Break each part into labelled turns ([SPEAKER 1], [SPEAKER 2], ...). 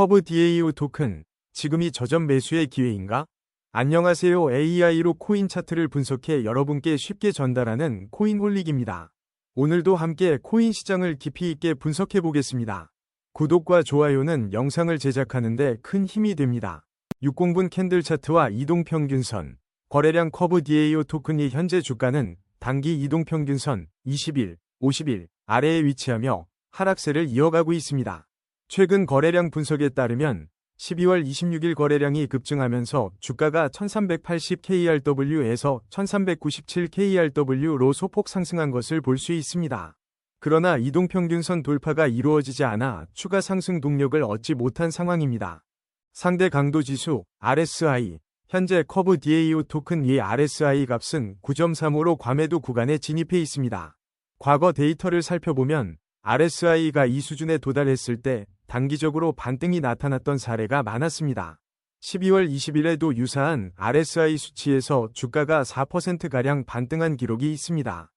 [SPEAKER 1] 커브 DAO 토큰, 지금이 저점 매수의 기회인가? 안녕하세요. AI로 코인 차트를 분석해 여러분께 쉽게 전달하는 코인홀릭입니다. 오늘도 함께 코인 시장을 깊이 있게 분석해 보겠습니다. 구독과 좋아요는 영상을 제작하는데 큰 힘이 됩니다. 60분 캔들 차트와 이동평균선, 거래량 커브 DAO 토큰이 현재 주가는 단기 이동평균선 20일, 50일 아래에 위치하며 하락세를 이어가고 있습니다. 최근 거래량 분석에 따르면 12월 26일 거래량이 급증하면서 주가가 1380KRW에서 1397KRW로 소폭 상승한 것을 볼 수 있습니다. 그러나 이동평균선 돌파가 이루어지지 않아 추가 상승 동력을 얻지 못한 상황입니다. 상대 강도 지수 RSI 현재 커브 DAO 토큰 이 RSI 값은 9.35로 과매도 구간에 진입해 있습니다. 과거 데이터를 살펴보면 RSI가 이 수준에 도달했을 때 단기적으로 반등이 나타났던 사례가 많았습니다. 12월 20일에도 유사한 RSI 수치에서 주가가 4%가량 반등한 기록이 있습니다.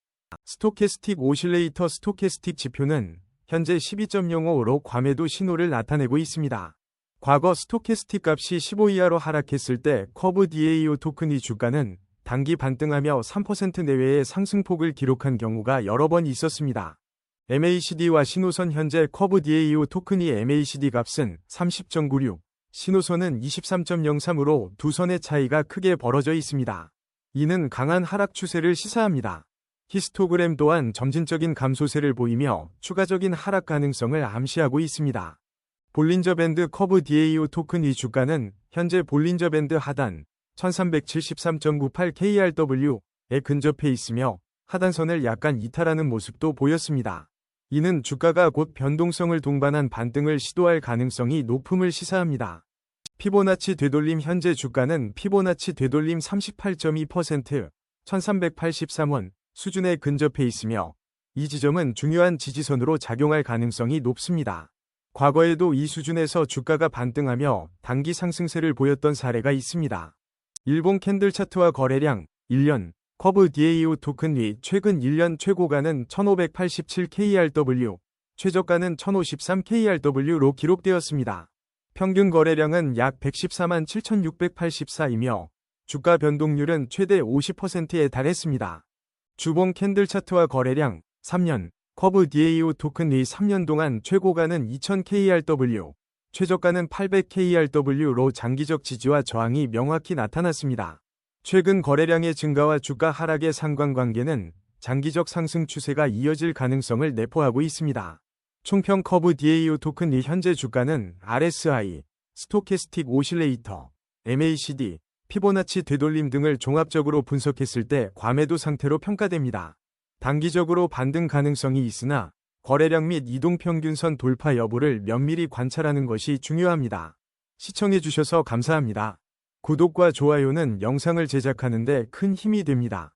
[SPEAKER 1] 스토캐스틱 오실레이터 스토캐스틱 지표는 현재 12.05로 과매도 신호를 나타내고 있습니다. 과거 스토캐스틱 값이 15 이하로 하락했을 때 커브 DAO 토큰이 주가는 단기 반등하며 3% 내외의 상승폭을 기록한 경우가 여러 번 있었습니다. MACD와 신호선 현재 커브 DAO 토큰이 MACD 값은 30.96, 신호선은 23.03으로 두 선의 차이가 크게 벌어져 있습니다. 이는 강한 하락 추세를 시사합니다. 히스토그램 또한 점진적인 감소세를 보이며 추가적인 하락 가능성을 암시하고 있습니다. 볼린저 밴드 커브 DAO 토큰 이 주가는 현재 볼린저 밴드 하단 1373.98KRW에 근접해 있으며 하단선을 약간 이탈하는 모습도 보였습니다. 이는 주가가 곧 변동성을 동반한 반등을 시도할 가능성이 높음을 시사합니다. 피보나치 되돌림 현재 주가는 피보나치 되돌림 38.2% 1383원 수준에 근접해 있으며 이 지점은 중요한 지지선으로 작용할 가능성이 높습니다. 과거에도 이 수준에서 주가가 반등하며 단기 상승세를 보였던 사례가 있습니다. 일본 캔들 차트와 거래량 1년 커브 DAO 토큰 위 최근 1년 최고가는 1587KRW, 최저가는 1053KRW로 기록되었습니다. 평균 거래량은 약 114만 7684이며 주가 변동률은 최대 50%에 달했습니다. 주봉 캔들 차트와 거래량 3년 커브 DAO 토큰 위 3년 동안 최고가는 2000KRW, 최저가는 800KRW로 장기적 지지와 저항이 명확히 나타났습니다. 최근 거래량의 증가와 주가 하락의 상관관계는 장기적 상승 추세가 이어질 가능성을 내포하고 있습니다. 총평 커브 DAO 토큰 이 현재 주가는 RSI, 스토캐스틱 오실레이터, MACD, 피보나치 되돌림 등을 종합적으로 분석했을 때 과매도 상태로 평가됩니다. 단기적으로 반등 가능성이 있으나 거래량 및 이동평균선 돌파 여부를 면밀히 관찰하는 것이 중요합니다. 시청해주셔서 감사합니다. 구독과 좋아요는 영상을 제작하는 데 큰 힘이 됩니다.